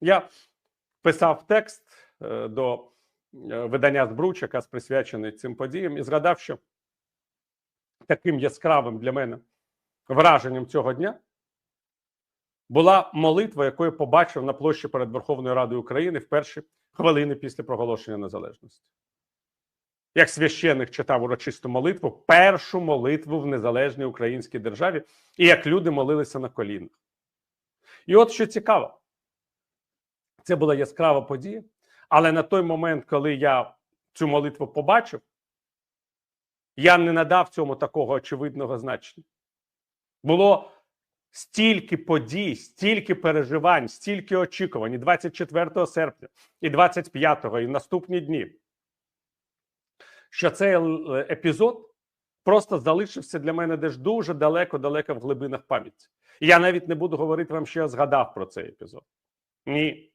Я писав текст е, до е, видання Збруч, якраз присвячений цим подіям, і згадав, що таким яскравим для мене враженням цього дня була молитва, яку я побачив на площі перед Верховною Радою України в перші хвилини після проголошення незалежності. Як священник читав урочисту молитву, першу молитву в незалежній українській державі, і як люди молилися на колінах. І от що цікаво, це була яскрава подія, але на той момент, коли я цю молитву побачив, я не надав цьому такого очевидного значення. Було стільки подій, стільки переживань, стільки очікувань і 24 серпня, і 25-го, і наступні дні, що цей епізод просто залишився для мене десь дуже далеко-далеко в глибинах пам'яті. Я навіть не буду говорити вам, що я згадав про цей епізод. Ні.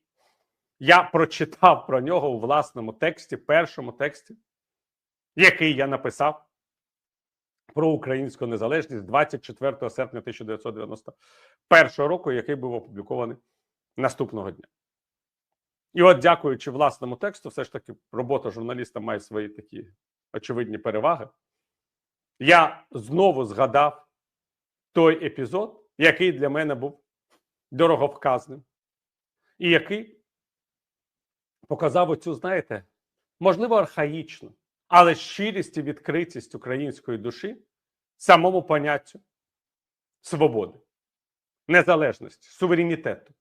Я прочитав про нього у власному тексті, першому тексті, який я написав про українську незалежність 24 серпня 1991 року, який був опублікований наступного дня. І от, дякуючи власному тексту, все ж таки робота журналіста має свої такі очевидні переваги. Я знову згадав той епізод, який для мене був дороговказним, і який показав оцю, знаєте, можливо, архаїчну, але щирість і відкритість української душі самому поняттю свободи, незалежності, суверенітету.